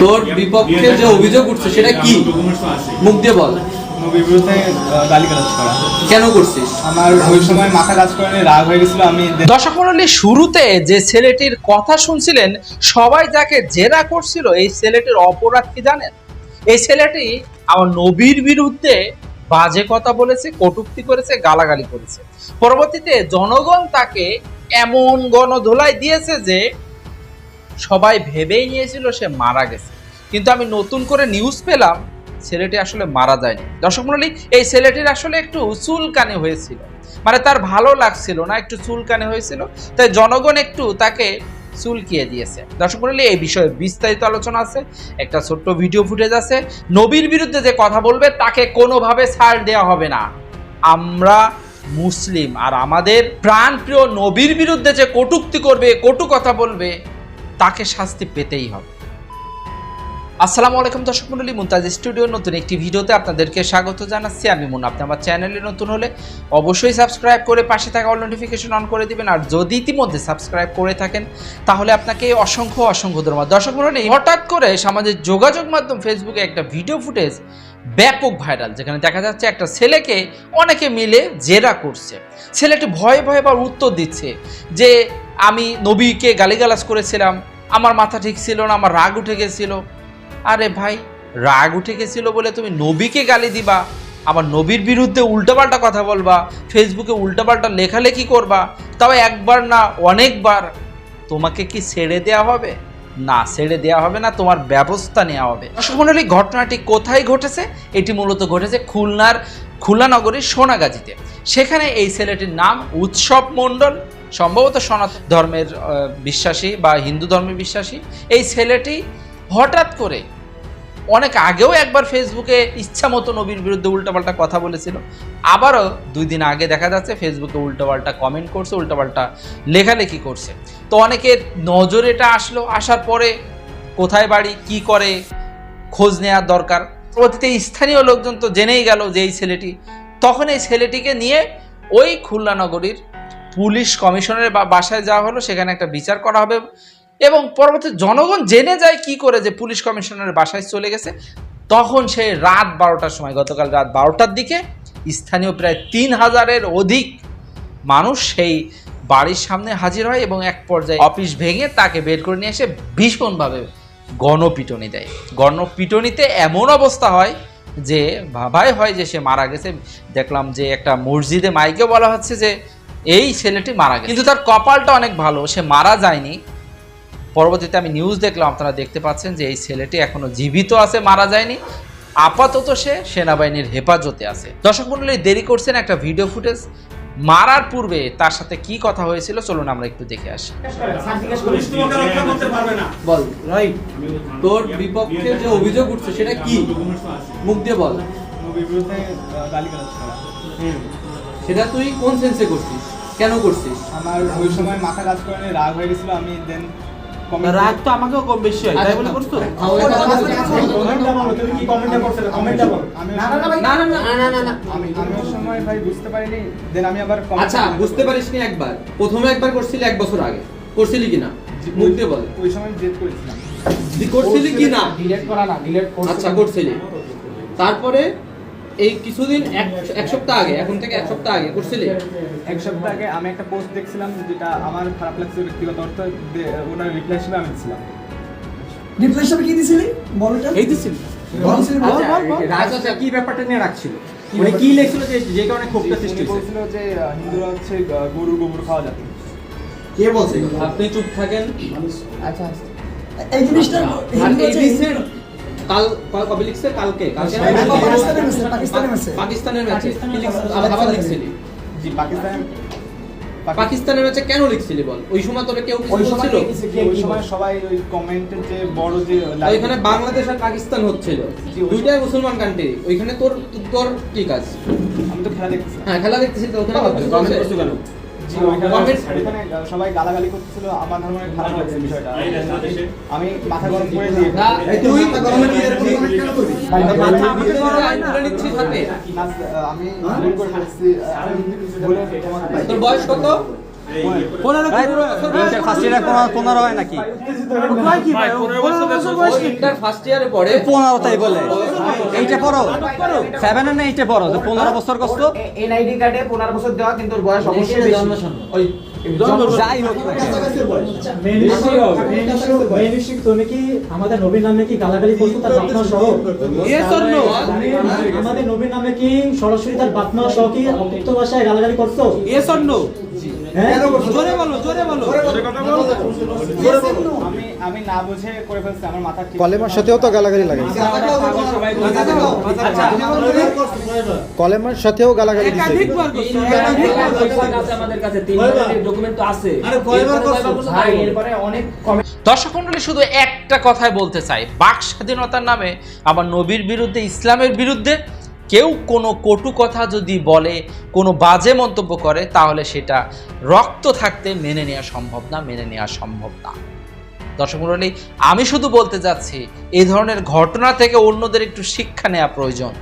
তোর বিপক্ষে যে অভিযোগ উঠছে সেটা কি? মুখ দিয়ে বল। নবীর বিরুদ্ধে গালি করা কেন করছিস? আমার ওই সময় মাথা কাজ করে রাগ হয়ে গেছিল আমি দর্শক মণ্ডলী শুরুতে যে ছেলেটির কথা শুনছিলেন সবাই যাকে জেরা করছিল এই ছেলেটির অপরাধ কি জানেন? এই ছেলেটি আমার নবীর বিরুদ্ধে বাজে কথা বলেছে কটুক্তি করেছে গালাগালি করেছে। পরবর্তীতে জনগণ তাকে এমন গণধোলাই দিয়েছে যে সবাই ভেবেই নিয়েছিল সে মারা গেছে। কিন্তু আমি নতুন করে নিউজ পেলাম, ছেলেটি আসলে মারা যায়নি। দর্শক মণ্ডলী, এই ছেলেটির আসলে একটু চুলকানি হয়েছিল। মানে তার ভালো লাগছিল না, একটু চুলকানি হয়েছিল। তাই জনগণ একটু তাকে চুলকিয়ে দিয়েছে। দর্শক মণ্ডলী, এই বিষয়ে বিস্তারিত আলোচনা আছে, একটা ছোট্ট ভিডিও ফুটেজ আছে। নবীর বিরুদ্ধে যে কথা বলবে, তাকে কোনোভাবে ছাড় দেওয়া হবে না। আমরা মুসলিম, আর আমাদের প্রাণপ্রিয় নবীর বিরুদ্ধে যে কটূক্তি করবে, কটু কথা বলবে তাকে শাস্তি পেতেই হবে। আসসালামু আলাইকুম দর্শক মন্ডলী মুমতাজ স্টুডিওর নতুন একটি ভিডিওতে আপনাদেরকে স্বাগত জানাচ্ছি। আমি মুন, আপনি আমার চ্যানেলে নতুন হলে অবশ্যই সাবস্ক্রাইব করে পাশে থাকা অল নোটিফিকেশন অন করে দিবেন। আর যদি ইতিমধ্যে সাবস্ক্রাইব করে থাকেন, তাহলে আপনাকে অসংখ্য অসংখ্য ধন্যবাদ। দর্শক মন্ডলী, হঠাৎ করে সামাজিক যোগাযোগ মাধ্যম ফেসবুকে একটা ভিডিও ফুটেজ ব্যাপক ভাইরাল যেখানে দেখা যাচ্ছে একটা ছেলেকে অনেকে মিলে জেরা করছে। ছেলেটি ভয়ে ভয়ে বা উত্তর দিচ্ছে যে আমি নবীকে গালিগালাজ করেছিলাম, আমার মাথা ঠিক ছিল না, আমার রাগ উঠে গেছিল। আরে ভাই, রাগ উঠে গেছিল বলে তুমি নবীকে গালি দিবা আমার নবীর বিরুদ্ধে উল্টাপাল্টা কথা বলবা, ফেসবুকে উল্টাপাল্টা লেখালেখি করবা, তাও একবার না, অনেকবার। তোমাকে কি ছেড়ে দেওয়া হবে? না, ছেড়ে দেওয়া হবে না, তোমার ব্যবস্থা নেওয়া হবে। মণ্ডলী ঘটনাটি কোথায় ঘটেছে? এটি মূলত ঘটেছে খুলনার খুলনা নগরীর সোনাগাজীতে। সেখানে এই ছেলেটির নাম উৎসব মণ্ডল। সম্ভবত সনাতন ধর্মের বিশ্বাসী বা হিন্দু ধর্মের বিশ্বাসী, এই ছেলেটি হঠাৎ করে অনেক আগেও একবার ফেসবুকে ইচ্ছা মতো নবীর বিরুদ্ধে উল্টাপাল্টা কথা বলেছিল। আবারও দুই দিন আগে দেখা যাচ্ছে ফেসবুকে উল্টাপাল্টা কমেন্ট করছে, উল্টাপাল্টা লেখালেখি করছে। তো অনেকের নজর এটা আসলো, আসার পরে কোথায় বাড়ি, কি করে, খোঁজ নেওয়ার দরকার। অতীতে স্থানীয় লোকজন তো জেনেই গেল যে এই ছেলেটি, তখন এই ছেলেটিকে নিয়ে ওই খুলনা নগরীর পুলিশ কমিশনারের বা বাসায় যাওয়া হলো, সেখানে একটা বিচার করা হবে এবং পরবর্তী জনগণ জেনে যায় কি করে যে পুলিশ কমিশনারের বাসায় চলে গেছে। তখন সে রাত বারোটার সময়, গতকাল রাত বারোটার দিকে স্থানীয় প্রায় তিন হাজারের অধিক মানুষ সেই বাড়ির সামনে হাজির হয় এবং এক পর্যায়ে অফিস ভেঙে তাকে বের করে নিয়ে এসে ভীষণভাবে গণপিটনি দেয়। গণপিটনিতে এমন অবস্থা হয় যে, ভাবাই হয় যে সে মারা গেছে। দেখলাম যে একটা মসজিদে মাইকে বলা হচ্ছে যে এই ছেলেটি মারা গেছে। কিন্তু তার কপালটা অনেক ভালো সে মারা যায়নি। পরবর্তীতে আমি নিউজ দেখলাম আপনারা দেখতে পাচ্ছেন যে এই ছেলেটি এখনও জীবিত আছে মারা যায়নি। আপাতত সে সেনাবাহিনীর হেফাজতে আছে। দর্শক মন্ডলী দেরি করছেন একটা ভিডিও ফুটেজ মারার পূর্বে তার সাথে কি কথা হয়েছিল চলুন আমরা একটু দেখে আসি। বল। রাইট তোর বিপক্ষে যে অভিযোগ উঠছে সেটা কি? মুখ দিয়ে বল। সেটা তুই কোন সেন্সে করছিস? কেন করছিস? আমার ওই সময় মাথা কাজ করে রাগ হয়ে গেছিল আমি দেন রাগ তো আমাকেও কম বেশি হয় তাই বলে করছ? বল আমি না না না না না না আমি আমি ওই সময় ভাই বুঝতে পারিনি দেন আমি আবার আচ্ছা বুঝতে পারিস নি একবার। প্রথমে একবার করছিলি এক বছর আগে। করছিলি কিনা? মুখ দিয়ে বল। ওই সময় জেদ করেছিলাম। তুই করছিলি কি না ডিলিট করা না ডিলিট আচ্ছা করছিলি। তারপরে? এই কিছুদিন এক এক সপ্তাহ আগে এখন থেকে এক সপ্তাহ আগে করছিলি? এক সপ্তাহ আগে আমি একটা পোস্ট দেখছিলাম যেটা আমার খারাপ লাগছে ব্যক্তিগত অর্থে ওনার রিপ্লাই হিসেবে আমি দিছিলাম। রিপ্লাই হিসাবে কি দিছিলি? বলটা? এই দিছিল। বলছিলি বল আচ্ছা, বল বল। রাজ আচ্ছা কি ব্যাপারটা নিয়ে রাখছিল? মানে কি লেখছিল যে যে কারণে ক্ষোভটা সৃষ্টি উনি হয়েছে? বলছিল যে হিন্দুরা হচ্ছে গরু গোবর খাওয়া জাতি। কে বলছে? আপনি চুপ থাকেন। আচ্ছা এই জিনিসটা এই লিখছেন কাল কবে লিখছে? কালকে। কালকে পাকিস্তানের ম্যাচে আবার আবার লিখছিলি। জি পাকিস্তান। পাকিস্তানের ম্যাচে কেন লিখছিলি বল? ওই সময় তোরে কেউ কিছু বলছিল? ওই সময় সবাই ওই কমেন্টের যে বড় যে ওইখানে বাংলাদেশ আর পাকিস্তান হচ্ছিল। জি, দুইটাই মুসলমান কান্ট্রি ওইখানে তোর তোর কি কাজ? আমি তো খেলা দেখতেছি। হ্যাঁ খেলা দেখতেছিস তো ওখানে কমেন্ট করছ কেন? সবাই গালাগালি করতেছিল আমার ধর্মের খারাপ লাগছে বিষয়টা। আমি মাথা গরম করে দিয়ে না, আমি ভুল করে ফেলছি। তোর বয়স কত? ইন্টার ফার্স্ট ইয়ারে পনেরো হয় নাকি ইন্টার ফার্স্ট ইয়ারে পড়ে পনেরো তাই বলে এইটা পড়ো সেভেন না এইটা পড়ো পনেরো বছর কষ্ট এনআইডি কার্ডে পনেরো বছর দেওয়া কিন্তু বয়স অবশ্যই বেশি ওই তুমি কি আমাদের নবীর নামে কি গালাগালি করছ তার বাপমা সহ আমাদের নবীর নামে কি সরাসরি তার বাপমা সহ কি অকৃত ভাষায় গালাগালি করছ? হ্যাঁ? আমি আমি না বুঝে করে ফেলছি আমার মাথা কলেমার সাথেও তো গালাগালি লাগে। আচ্ছা কলেমার সাথেও গালাগালি দিছে। আমাদের কাছে তিন ডকুমেন্ট তো আছে। ভাই এরপরে অনেক কমে দর্শক মণ্ডলী শুধু একটা কথাই বলতে চাই। বাক স্বাধীনতার নামে আবার নবীর বিরুদ্ধে ইসলামের বিরুদ্ধে কেউ কোনো কটু কথা যদি বলে, কোনো বাজে মন্তব্য করে, তাহলে সেটা রক্ত থাকতে মেনে নেওয়া সম্ভব না, মেনে নেওয়া সম্ভব না। দর্শক মণ্ডলী, আমি শুধু বলতে যাচ্ছি এই ধরনের ঘটনা থেকে অন্যদের একটু শিক্ষা নেওয়া প্রয়োজন।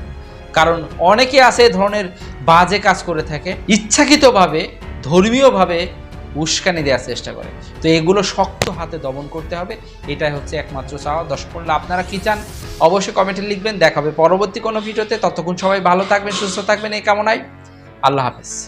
কারণ অনেকে আছে এ ধরনের বাজে কাজ করে থাকে। ইচ্ছাকৃতভাবে, ধর্মীয়ভাবে উস্কানি দেওয়ার চেষ্টা করে। তো এগুলো শক্ত হাতে দমন করতে হবে, এটাই হচ্ছে একমাত্র চাওয়া। দর্শক পড়লে আপনারা কী চান? অবশ্যই কমেন্টে লিখবেন দেখাবে পরবর্তী কোনো ভিডিওতে। ততক্ষণ সবাই ভালো থাকবেন, সুস্থ থাকবেন, এই কামনায়। আল্লাহ হাফেজ।